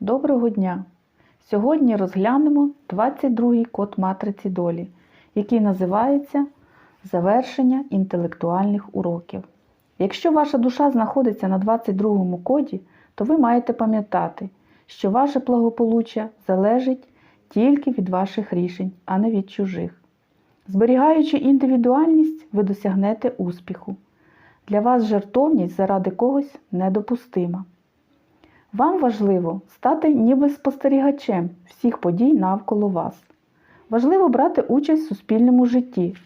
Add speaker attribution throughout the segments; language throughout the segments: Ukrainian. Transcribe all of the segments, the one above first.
Speaker 1: Доброго дня! Сьогодні розглянемо 22-й код матриці долі, який називається Завершення інтелектуальних уроків. Якщо ваша душа знаходиться на 22-му коді, то ви маєте пам'ятати, що ваше благополуччя залежить тільки від ваших рішень, а не від чужих. Зберігаючи індивідуальність, ви досягнете успіху. Для вас жертовність заради когось недопустима. Вам важливо стати ніби спостерігачем всіх подій навколо вас. Важливо брати участь в суспільному житті,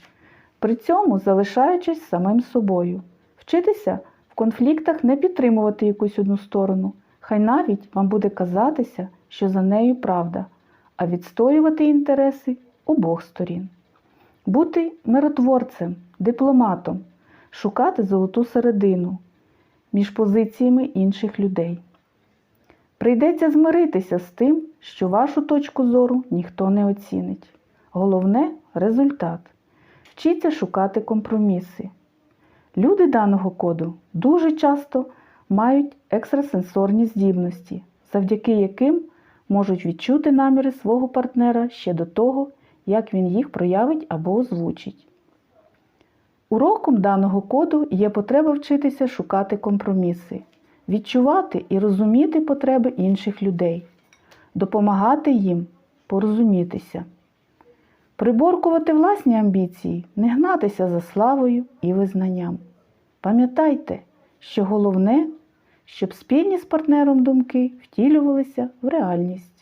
Speaker 1: при цьому залишаючись самим собою. Вчитися в конфліктах не підтримувати якусь одну сторону. Хай навіть вам буде казатися, що за нею правда, а відстоювати інтереси обох сторін. Бути миротворцем, дипломатом, шукати золоту середину між позиціями інших людей. Прийдеться змиритися з тим, що вашу точку зору ніхто не оцінить. Головне результат. Вчіться шукати компроміси. Люди даного коду дуже часто мають екстрасенсорні здібності, завдяки яким можуть відчути наміри свого партнера ще до того, як він їх проявить або озвучить. Уроком даного коду є потреба вчитися шукати компроміси, відчувати і розуміти потреби інших людей, допомагати їм порозумітися, приборкувати власні амбіції, не гнатися за славою і визнанням. Пам'ятайте, що головне, щоб спільні з партнером думки втілювалися в реальність.